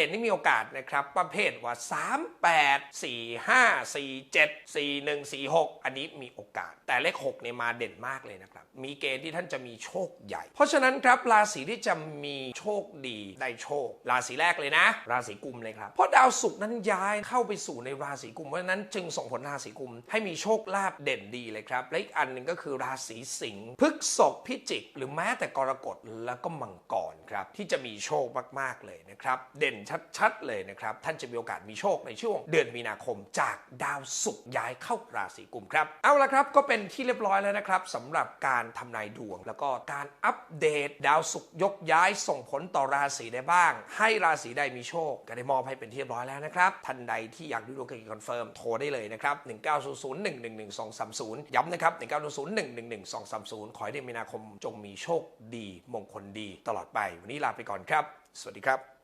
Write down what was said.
เด่นนี่มีโอกาสนะครับประเภทว่า 3 8 4 5 4 7 4 1 4 6 อันนี้มีโอกาส แต่เลข6เนี่ยมาเด่นมากเลยนะครับ มีเกณฑ์ที่ท่านจะมีโชคใหญ่ เพราะฉะนั้นครับราศีที่จะมีโชคดีได้โชค ราศีแรกเลยนะ ราศีกุมเลยครับ เพราะดาวศุกร์นั้นย้ายเข้าไปสู่ในราศีกุมเพราะฉะนั้นจึงส่งผลราศีกุมให้มีโชคลาภเด่นดีเลยครับและอีกอันหนึ่งก็คือราศีสิงห์พฤษภพิจิก หรือแม้แต่กรกฎแล้วก็มังกรครับที่จะมีโชคมากๆเลยนะครับเด่นชัดๆเลยนะครับ ท่านจะมีโอกาสมีโชคในช่วงเดือนมีนาคมจากดาวศุกร์ย้ายเข้าราศีกุมครับ เอาละครับก็เป็นที่เรียบร้อยแล้วนะครับสำหรับการทำนายดวง แล้วก็การอัปเดตดาวศุกร์ยกย้ายส่งผลต่อราศีได้บ้าง ให้ราศีใดมีโชคก็ได้มอบให้เป็นที่เรียบร้อยแล้วนะครับท่านใดที่อยากดูดวงกันคอนเฟิร์มโทรได้เลยนะครับ1900111230 ย้ำนะครับ1900111230 ขอให้เดือนมีนาคมจงมีโชคดีมงคลดี ตลอดไปวันนี้ลาไปก่อนครับ สวัสดีครับ